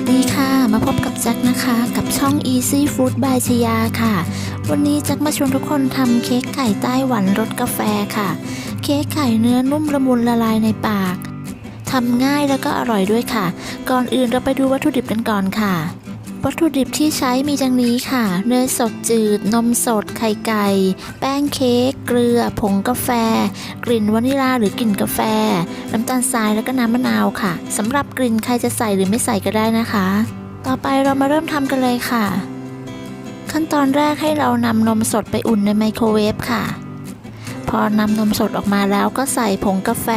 วัสดีค่ะ มาพบกับแจ็คนะคะ กับช่อง Easy Food by ชยาค่ะ วันนี้แจ็คมาชวนทุกคนทำเค้กไก่ไต้หวันรสกาแฟค่ะ เค้กไก่เนื้อนุ่มละมุนละลายในปากทำง่ายแล้วก็อร่อยด้วยค่ะ ก่อนอื่นเราไปดูวัตถุดิบกันก่อนค่ะ วัตถุดิบที่ใช้มีดังนี้ค่ะ เนยสดจืด นมสด ไข่ไก่ แป้งเค้ก เกลือ ผงกาแฟ กลิ่นวานิลาหรือกลิ่นกาแฟ น้ำตาลทรายแล้วก็น้ำมะนาวค่ะสำหรับกลิ่นใครจะใส่หรือไม่ใส่ก็ได้นะคะ ต่อไปเรามาเริ่มทำกันเลยค่ะ ขั้นตอนแรกให้เรานำนมสดไปอุ่นในไมโครเวฟค่ะ พอนำนมสดออกมาแล้วก็ใส่ผงกาแฟ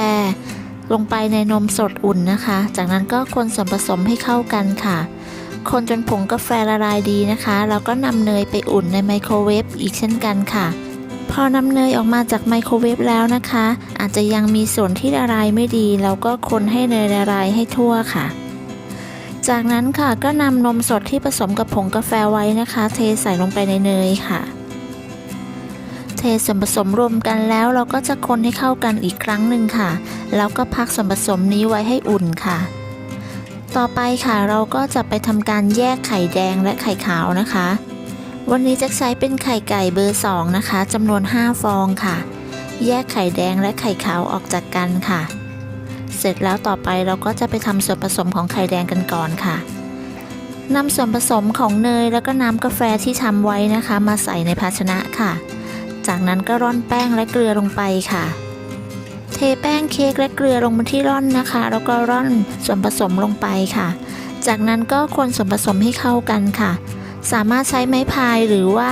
ลงไปในนมสดอุ่นนะคะ จากนั้นก็คนส่วนผสมให้เข้ากันค่ะ คนจนผงกาแฟละลายดีนะคะ แล้วก็นำเนยไปอุ่นในไมโครเวฟอีกเช่นกันค่ะ พอนำเนยออกมาจากไมโครเวฟแล้วนะคะ อาจจะยังมีส่วนที่ละลายไม่ดี แล้วก็คนให้เนยละลายให้ทั่วค่ะ จากนั้นค่ะก็นำนมสดที่ผสมกับผงกาแฟไว้นะคะ เทใส่ลงไปในเนยค่ะ เทส่วนผสมรวมกันแล้วเราก็จะคนให้เข้ากันอีกครั้งหนึ่งค่ะ แล้วก็พักส่วนผสมนี้ไว้ให้อุ่นค่ะ ต่อไปค่ะเราก็จะไปทำการแยกไข่แดงและไข่ขาวนะคะ วันนี้จะใช้เป็นไข่ไก่เบอร์ 2 นะคะจำนวน 5 ฟองค่ะ แยกไข่แดงและไข่ขาวออกจากกันค่ะ เสร็จแล้วต่อไปเราก็จะไปทำส่วนผสมของไข่แดงกันก่อนค่ะนำส่วนผสมของเนยแล้วก็น้ำกาแฟที่ทำไว้นะคะ มาใส่ในภาชนะค่ะ จากนั้นก็ร่อนแป้งและเกลือลงไปค่ะ แป้งเค้กและเกลือลงบนที่ร่อนนะคะ แล้วก็ร่อนส่วนผสมลงไปค่ะ จากนั้นก็คนส่วนผสมให้เข้ากันค่ะ สามารถใช้ไม้พายหรือว่า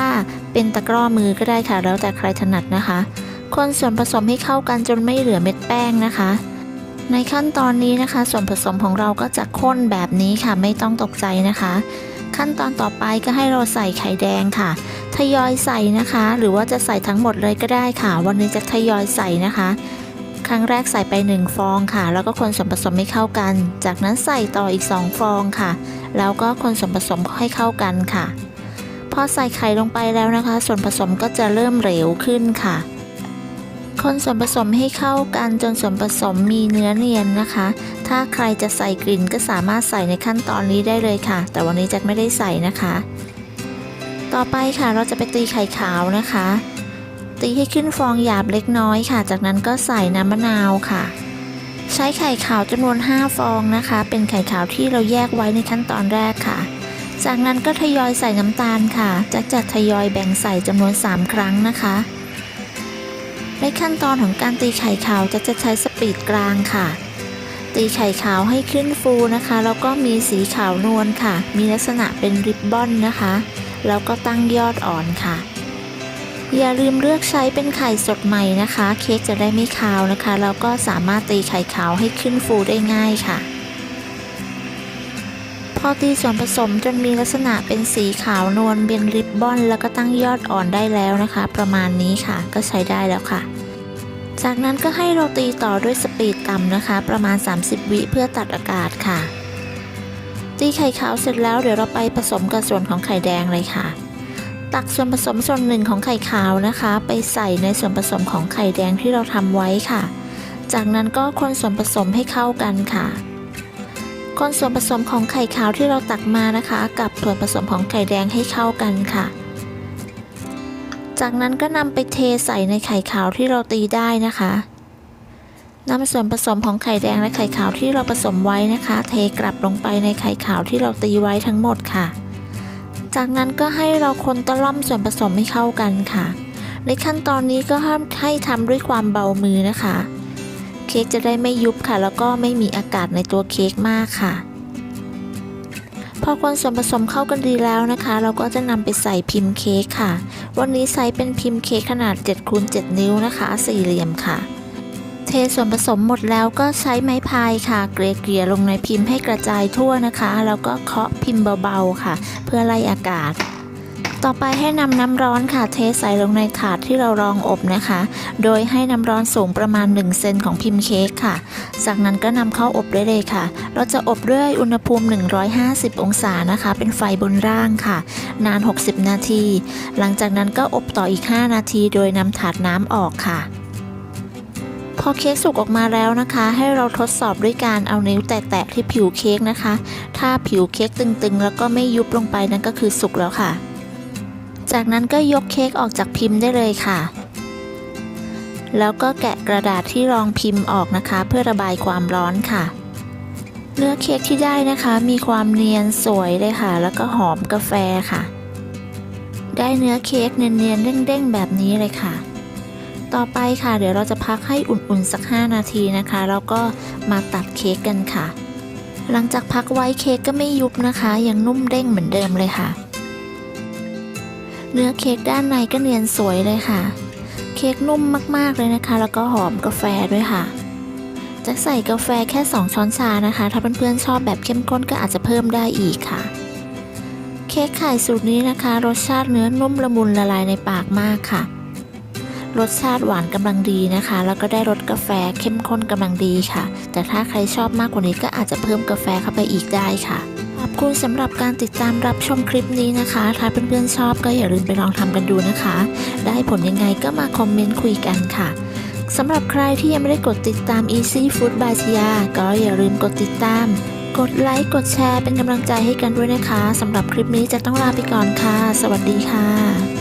เป็นตะกร้อมือก็ได้ค่ะ แล้วแต่ใครถนัดนะคะ คนส่วนผสมให้เข้ากันจนไม่เหลือเม็ดแป้งนะคะ ในขั้นตอนนี้นะคะ ส่วนผสมของเราก็จะข้นแบบนี้ค่ะ ไม่ต้องตกใจนะคะ ขั้นตอนต่อไปก็ให้เราใส่ไข่แดงค่ะทยอยใส่นะคะ หรือว่าจะใส่ทั้งหมดเลยก็ได้ค่ะ วันนี้จะทยอยใส่นะคะ ครั้งแรกใส่ไป 1 ฟองค่ะ แล้วก็คนส่วนผสมให้เข้ากัน จากนั้นใส่ต่ออีก 2 ฟองค่ะ แล้วก็คนส่วนผสมให้เข้ากันค่ะ พอใส่ไข่ลงไปแล้วนะคะ ส่วนผสมก็จะเริ่มเหลวขึ้นค่ะ คนส่วนผสมให้เข้ากันจนส่วนผสมมีเนื้อเนียนนะคะ ถ้าใครจะใส่กลิ่นก็สามารถใส่ในขั้นตอนนี้ได้เลยค่ะ แต่วันนี้แจ็คไม่ได้ใส่นะคะ ต่อไปค่ะเราจะไปตีไข่ขาวนะคะ ตีให้ขึ้นฟองหยาบเล็กน้อยค่ะ จากนั้นก็ใส่น้ำมะนาวค่ะ ใช้ไข่ขาวจำนวน 5 ฟองนะคะ เป็นไข่ขาวที่เราแยกไว้ในขั้นตอนแรกค่ะ จากนั้นก็ทยอยใส่น้ำตาลค่ะจะจะทยอยแบ่งใส่จำนวน 3 ครั้งนะคะ ในขั้นตอนของการตีไข่ขาวจะจะใช้สปีดกลางค่ะ ตีไข่ขาวให้ขึ้นฟูนะคะ แล้วก็มีสีขาวนวลค่ะ มีลักษณะเป็นริบบอนนะคะ แล้วก็ตั้งยอดอ่อนค่ะ อย่าลืมเลือกใช้เป็นไข่สดใหม่นะคะ เค้กจะได้ไม่คาวนะคะ แล้วก็สามารถตีไข่ขาวให้ขึ้นฟูได้ง่ายค่ะ พอตีส่วนผสมจนมีลักษณะเป็นสีขาวนวลเป็นริบบอน แล้วก็ตั้งยอดอ่อนได้แล้วนะคะ ประมาณนี้ค่ะ ก็ใช้ได้แล้วค่ะ จากนั้นก็ให้เราตีต่อด้วยสปีดต่ำนะคะ ประมาณ 30 วิเพื่อตัดอากาศค่ะ ตีไข่ขาวเสร็จแล้วเดี๋ยวเราไปผสมกับส่วนของไข่แดงเลยค่ะ ตักส่วนผสมส่วนหนึ่งของไข่ขาวนะคะ ไปใส่ในส่วนผสมของไข่แดงที่เราทำไว้ค่ะ จากนั้นก็คนส่วนผสมให้เข้ากันค่ะ คนส่วนผสมของไข่ขาวที่เราตักมานะคะ กับส่วนผสมของไข่แดงให้เข้ากันค่ะ จากนั้นก็นำไปเทใส่ในไข่ขาวที่เราตีได้นะคะนำส่วนผสมของไข่แดงและไข่ขาวที่เราผสมไว้นะคะ เทกลับลงไปในไข่ขาวที่เราตีไว้ทั้งหมดค่ะ จากนั้นก็ให้เราคนตะล่อมส่วนผสมให้เข้ากันค่ะ ในขั้นตอนนี้ก็ห้ามให้ทำด้วยความเบามือนะคะ เค้กจะได้ไม่ยุบค่ะ แล้วก็ไม่มีอากาศในตัวเค้กมากค่ะ พอคนส่วนผสมเข้ากันดีแล้วนะคะ เราก็จะนำไปใส่พิมพ์เค้กค่ะ วันนี้ใช้เป็นพิมพ์เค้กขนาด7คูณ7นิ้วนะคะ สี่เหลี่ยมค่ะ เทส่วนผสมหมดแล้วก็ใช้ไม้พายค่ะ เกลี่ยๆลงในพิมพ์ให้กระจายทั่วนะคะ แล้วก็เคาะพิมพ์เบาๆค่ะ เพื่อไล่อากาศ ต่อไปให้นำน้ำร้อนค่ะ เทใส่ลงในถาดที่เรารองอบนะคะ โดยให้น้ำร้อนสูงประมาณ 1 เซนของพิมพ์เค้กค่ะ จากนั้นก็นำเข้าอบได้เลยค่ะ เราจะอบด้วยอุณหภูมิ 150 องศานะคะ เป็นไฟบนร่างค่ะ นาน 60 นาที หลังจากนั้นก็อบต่ออีก 5 นาที โดยนำถาดน้ำออกค่ะ พอเค้กสุกออกมาแล้วนะคะ ให้เราทดสอบด้วยการเอานิ้วแตะๆที่ผิวเค้กนะคะ ถ้าผิวเค้กตึงๆ แล้วก็ไม่ยุบลงไปนั่นก็คือสุกแล้วค่ะ จากนั้นก็ยกเค้กออกจากพิมพ์ได้เลยค่ะ แล้วก็แกะกระดาษที่รองพิมพ์ออกนะคะ เพื่อระบายความร้อนค่ะ เนื้อเค้กที่ได้นะคะ มีความเนียนสวยเลยค่ะ แล้วก็หอมกาแฟค่ะ ได้เนื้อเค้กเนียนๆเด้งๆแบบนี้เลยค่ะ ต่อไปค่ะ เดี๋ยวเราจะพักให้อุ่นๆสัก 5 นาทีนะคะ แล้วก็มาตัดเค้กกันค่ะ หลังจากพักไว้เค้กก็ไม่ยุบนะคะ ยังนุ่มเด้งเหมือนเดิมเลยค่ะ เนื้อเค้กด้านในก็เนียนสวยเลยค่ะ เค้กนุ่มมากๆเลยนะคะ แล้วก็หอมกาแฟด้วยค่ะจะใส่กาแฟแค่ 2 ช้อนชานะคะ ถ้าเพื่อนๆชอบแบบเข้มข้นก็อาจจะเพิ่มได้อีกค่ะ เค้กไข่สูตรนี้นะคะ รสชาติเนื้อนุ่มละมุนละลายในปากมากค่ะ รสชาติหวานกำลังดีนะคะ แล้วก็ได้รสกาแฟเข้มข้นกำลังดีค่ะ แต่ถ้าใครชอบมากกว่านี้ก็อาจจะเพิ่มกาแฟเข้าไปอีกได้ค่ะขอบคุณสำหรับการติดตามรับชมคลิปนี้นะคะ ถ้าเพื่อนๆชอบก็อย่าลืมไปลองทำกันดูนะคะ ได้ผลยังไงก็มาคอมเมนต์คุยกันค่ะ สำหรับใครที่ยังไม่ได้กดติดตาม Easy Food by ชยาก็อย่าลืมกดติดตาม กดไลค์ กดแชร์เป็นกำลังใจให้กันด้วยนะคะ สำหรับคลิปนี้จะต้องลาไปก่อนค่ะ สวัสดีค่ะ